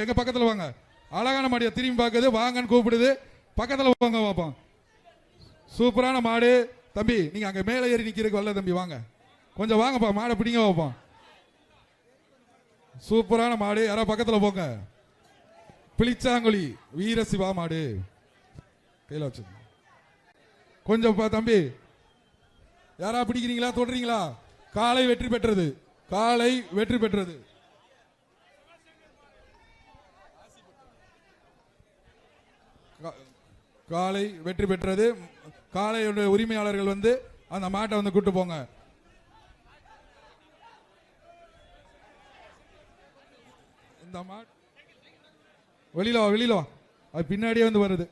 எங்க பக்கத்துல வாங்க. அழகான மாடியை திரும்பி பார்க்குது. வாங்கன்னு கூப்பிடுது. பக்கத்துல வாங்க பார்ப்போம். சூப்பரான மாடு. தம்பி நீங்க அங்க மேலே ஏறி நிக்கிறதுக்கு வரல தம்பி வாங்க. கொஞ்சம் வாங்கப்பா மாடை பிடிங்க பார்ப்போம். சூப்பரான மாடு. யாரோ பக்கத்துல போங்க. பிளிச்சாங்குழி வீர சிவா மாடு. கையில வச்சு கொஞ்சம் தம்பி. யாரா பிடிக்கிறீங்களா? தொடுறீங்களா? காலை வெற்றி பெற்றது. காலை வெற்றி பெற்றது. காலை வெற்றி பெற்றது. காளையோட உரிமையாளர்கள் வந்து அந்த மாட்டை வந்து கூட்டு போங்க. இந்த மாட் வெளியில வா வெளியில வா. அது பின்னாடியே வந்து வருது.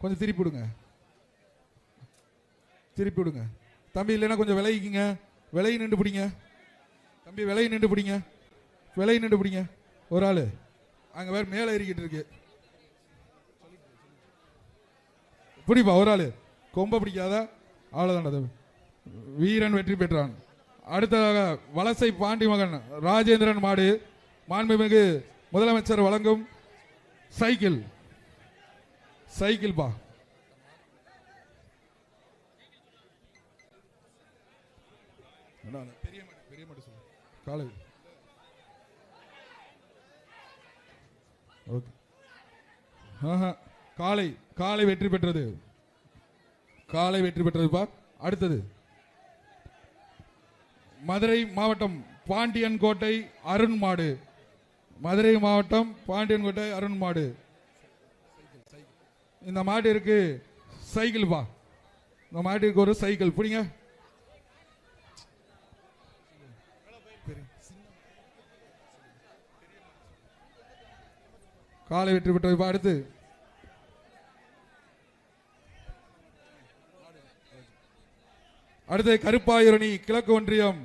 கொஞ்சம் திருப்பி விடுங்க. திருப்பி விடுங்க. தம்பி இல்லைன்னா கொஞ்சம் விலகிக்கிங்க. விலகி நின்று பிடிங்க. தம்பி விலகி நின்று பிடிங்க. விலகி நின்று பிடிங்க. ஒரு ஆள். அங்கே வேறு மேலே ஏறிக்கிட்டு இருக்கு. பிடிப்பா ஒரு ஆள். கொம்ப பிடிக்காத அவ்வளோதான் தம்பி. வீரன் வெற்றி பெற்றான். அடுத்ததாக வலசை பாண்டி மகன் ராஜேந்திரன் மாடு. மாண்புமிகு முதலமைச்சர் வழங்கும் சைக்கிள். சைக்கிள் பா. அண்ணா, பெரிய பெரிய சொல்லு. காலை. ஓகே. ஆஹா. காலை காலை வெற்றி பெற்றது. காலை வெற்றி பெற்றதுப்பா அடுத்தது. மதுரை மாவட்டம் பாண்டியன் கோட்டை அருண் மாடு மதுரை மாவட்டம் பாண்டியன் கோட்டை அருண் மாடு இந்த மாடு இருக்கு சைக்கிள் பா. இந்த மாட்டிற்கு ஒரு சைக்கிள். பிடிங்க காலை வெற்றி பெற்றதுப்பா அடுத்து. அடுத்து கருப்பாயுரணி கிழக்கு ஒன்றியம்.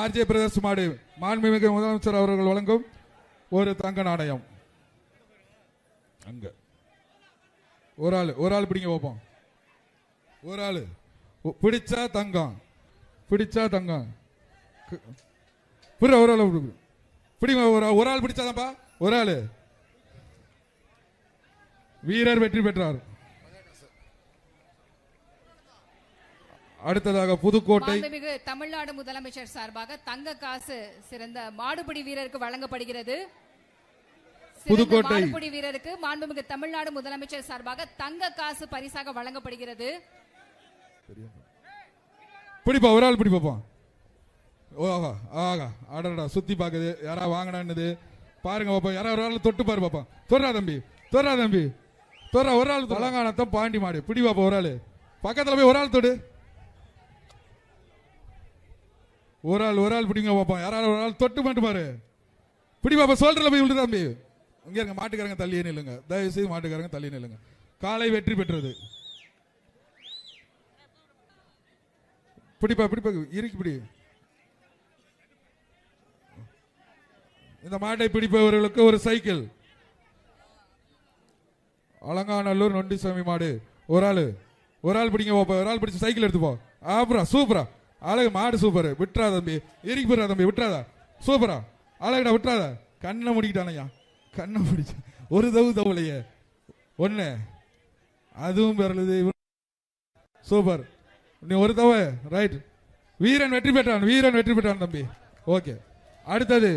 ஆர்ஜே பிரதர்ஸ் மாடு மாண்புமிகு முதலமைச்சர் அவர்கள் வழங்கும் ஒரு தங்க நாணயம். அங்க. ஒரு ஆள் ஒரு ஆள் பிடிங்க பார்ப்போம் ஒரு ஆள். பிடிச்சா தங்கம். பிடிச்சா தங்கம். புரிய ஒரு ஆள் பிடிங்க ஒரு ஒரு ஆள் பிடிச்சாதான்ப்பா. ஒரு ஆள். வீரர் வெற்றி பெற்றார். அடுத்ததாக புதுக்கோட்டை. மாண்புமிகு தமிழ்நாடு முதலமைச்சர் சார்பாக தங்க காசு சிறந்த மாடுபிடி வீரருக்கு வழங்கப்படுகிறது. புதுக்கோட்டை. மாடுபிடி வீரருக்கு மாண்புமிகு தமிழ்நாடு முதலமைச்சர் சார்பாக தங்க காசு பரிசாக வழங்கப்படுகிறது. பிடிப்பா ஒரு ஆள் பிடி பார்ப்போம் ஓ ஆகா அடடா சுத்தி பாக்குது. யாரா வாங்கினான்னுது? பாருங்க பாப்போம் யாரா ஒரு ஆள் தொட்டு பாரு பாப்போம் தொடுறா தம்பி தொடுறா தம்பி. தொடுறா ஒரு ஆள் தெலங்கானத்தம் பாண்டி மாடு. பிடி பாப்பா ஒரு ஆள். பக்கத்துல போய் ஒரு ஆள் தொடு. ஒரு ஆள் ஒரு ஆள் பிடிங்க பாப்பா. யாராவது ஒரு ஆள் தொட்டு மாட்டு பாரு. பிடி பாப்பா சோல்டர்ல போய் விழுது தம்பி. இங்க இருங்க மாட்டுக்காரங்க தள்ளியே நில்லுங்க. தயவு செய்து மாட்டுக்காரங்க தள்ளியே நில்லுங்க. காலை வெற்றி பெற்றது. பிடிப்பா பிடிப்பா இறுக்கி பிடி. இந்த மாட்டை பிடிப்பவர்களுக்கு ஒரு சைக்கிள். அலங்காநல்லூர் நொண்டிசாமி மாடு. ஒரு ஆளு ஒரு ஆள் பிடிங்க போப்பா. ஒரு ஆள் பிடிச்சு சைக்கிள் எடுத்துப்போம் அப்புறம் சூப்பரா. அழகு மாடு சூப்பர். விட்டுறா தம்பி. எரிக்கு போடுறா தம்பி விட்டுறாதா. சூப்பரா. அழகுடா விட்டுறாத. கண்ணை முடிக்கிட்டானையா கண்ணை முடிச்ச ஒரு தவு தவலையே ஒண்ணு. அதுவும் பெறலுது சூப்பர். நீ ஒரு தவ. ரைட். வீரன் வெற்றி பெற்றான். வீரன் வெற்றி பெற்றான் தம்பி. ஓகே. அடுத்தது.